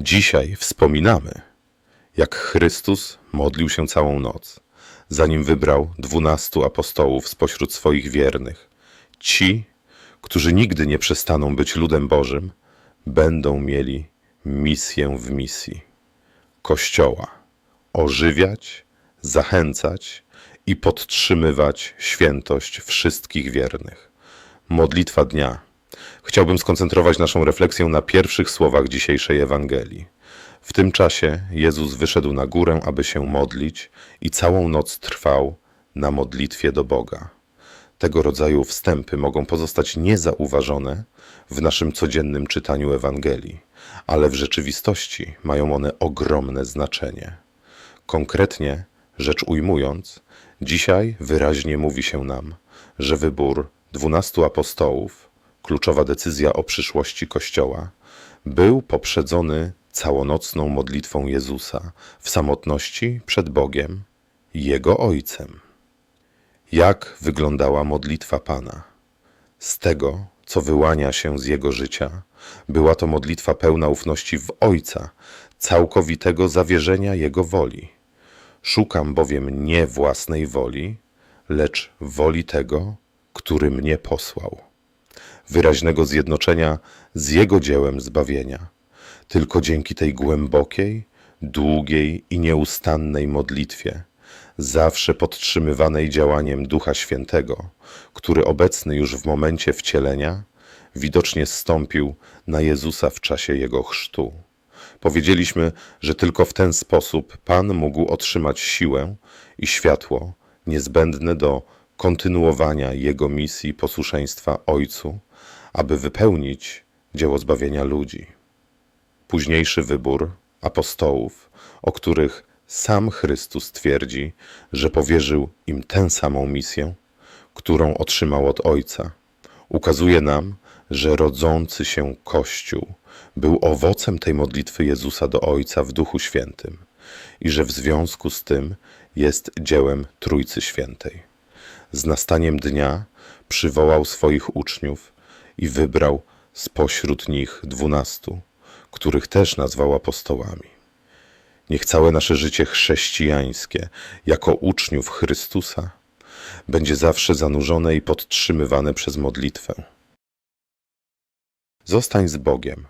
Dzisiaj wspominamy, jak Chrystus modlił się całą noc, zanim wybrał dwunastu apostołów spośród swoich wiernych. Ci, którzy nigdy nie przestaną być ludem Bożym, będą mieli misję w misji Kościoła ożywiać, zachęcać i podtrzymywać świętość wszystkich wiernych. Modlitwa dnia. Chciałbym skoncentrować naszą refleksję na pierwszych słowach dzisiejszej Ewangelii. W tym czasie Jezus wyszedł na górę, aby się modlić i całą noc trwał na modlitwie do Boga. Tego rodzaju wstępy mogą pozostać niezauważone w naszym codziennym czytaniu Ewangelii, ale w rzeczywistości mają one ogromne znaczenie. Konkretnie rzecz ujmując, dzisiaj wyraźnie mówi się nam, że wybór dwunastu apostołów, kluczowa decyzja o przyszłości Kościoła, był poprzedzony całonocną modlitwą Jezusa w samotności przed Bogiem Jego Ojcem. Jak wyglądała modlitwa Pana? Z tego, co wyłania się z Jego życia, była to modlitwa pełna ufności w Ojca, całkowitego zawierzenia Jego woli. Szukam bowiem nie własnej woli, lecz woli tego, który mnie posłał. Wyraźnego zjednoczenia z Jego dziełem zbawienia. Tylko dzięki tej głębokiej, długiej i nieustannej modlitwie, zawsze podtrzymywanej działaniem Ducha Świętego, który obecny już w momencie wcielenia, widocznie zstąpił na Jezusa w czasie Jego chrztu. Powiedzieliśmy, że tylko w ten sposób Pan mógł otrzymać siłę i światło niezbędne do kontynuowania Jego misji posłuszeństwa Ojcu, aby wypełnić dzieło zbawienia ludzi. Późniejszy wybór apostołów, o których sam Chrystus twierdzi, że powierzył im tę samą misję, którą otrzymał od Ojca, ukazuje nam, że rodzący się Kościół był owocem tej modlitwy Jezusa do Ojca w Duchu Świętym i że w związku z tym jest dziełem Trójcy Świętej. Z nastaniem dnia przywołał swoich uczniów i wybrał spośród nich dwunastu, których też nazwał apostołami. Niech całe nasze życie chrześcijańskie, jako uczniów Chrystusa, będzie zawsze zanurzone i podtrzymywane przez modlitwę. Zostań z Bogiem,